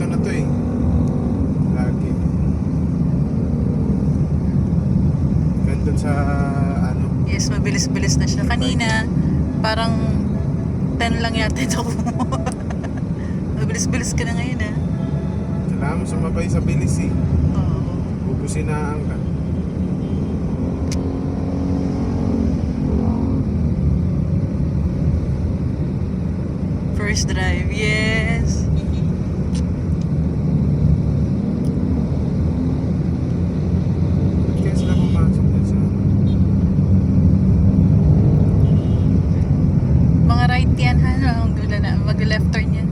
ganito na to eh. Lagi. Ganito sa ano? Yes mabilis-bilis na siya. Kanina parang 10 lang yata ito. Mabilis-bilis ka na ngayon ah. Kailangan mo sumabay sa bilis eh. Oo. Bubusinaan ka first drive yes. Mag, na, mag-left turn yan.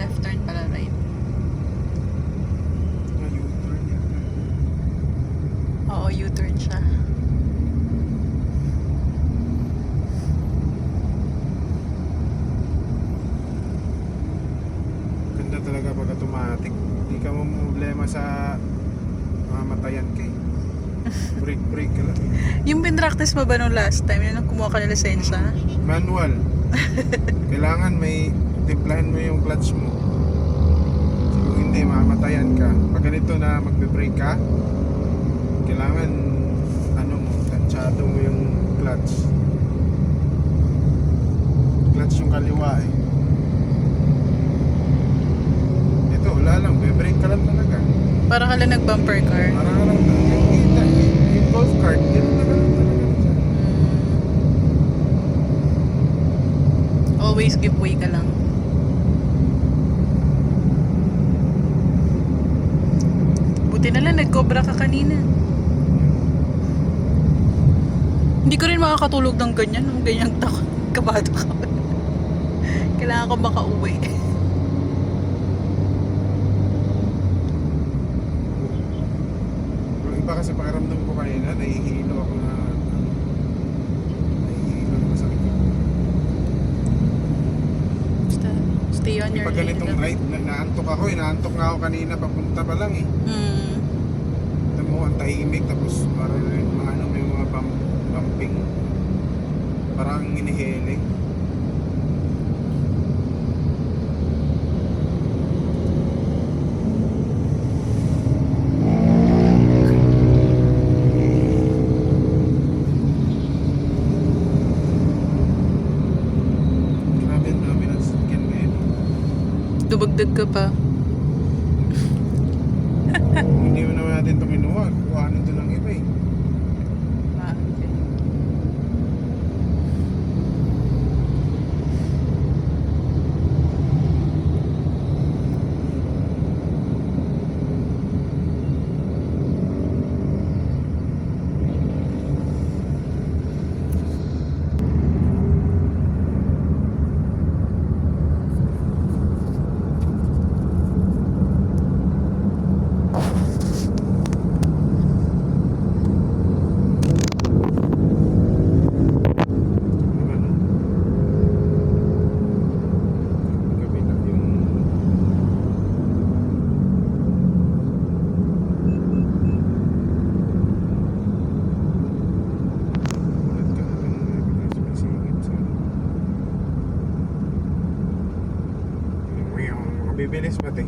Left turn pala right. Yan. Oo, U-turn siya. Ganda talaga pag automatic. Hindi ka mo problema sa mamatayan ka eh. Break-break ka lang. Yung pinractice mo ba nung last time, yun kumuha ka ng lisensya? Manual. Kailangan may timplahin mo yung clutch mo. So, kung hindi, mamatayan ka. Pag ganito na magbe-brake ka, kailangan ano mo, tansyado mo yung clutch. Clutch yung kaliwa eh. Ito, wala lang. Be-brake ka lang talaga. Parang ka lang nag-bumper car. Lang kita, golf cart, ganun na ganun. Always give way ka lang. Buti na lang, nag-cobra ka kanina. Hindi ko rin makakatulog ng ganyan, ng ganyang. Kabado ka. Kailangan ko makauwi. Iba kasi pakiramdam ko kanina, nahihilo ako na nahihilo na masakit Basta, stay on your Pag ganitong ride, na, naantok ako eh, naantok nga ako kanina papunta pa lang eh. Hmm. Ito mo, ang tahimik, tapos parang mga bump, bumping. Parang inihele. Grabe ang dami ng sasakyan ngayon. Dumagdag ka pa. Hindi mo naman natin ito kinuha, kuhanin ito lang. बेनिस्पति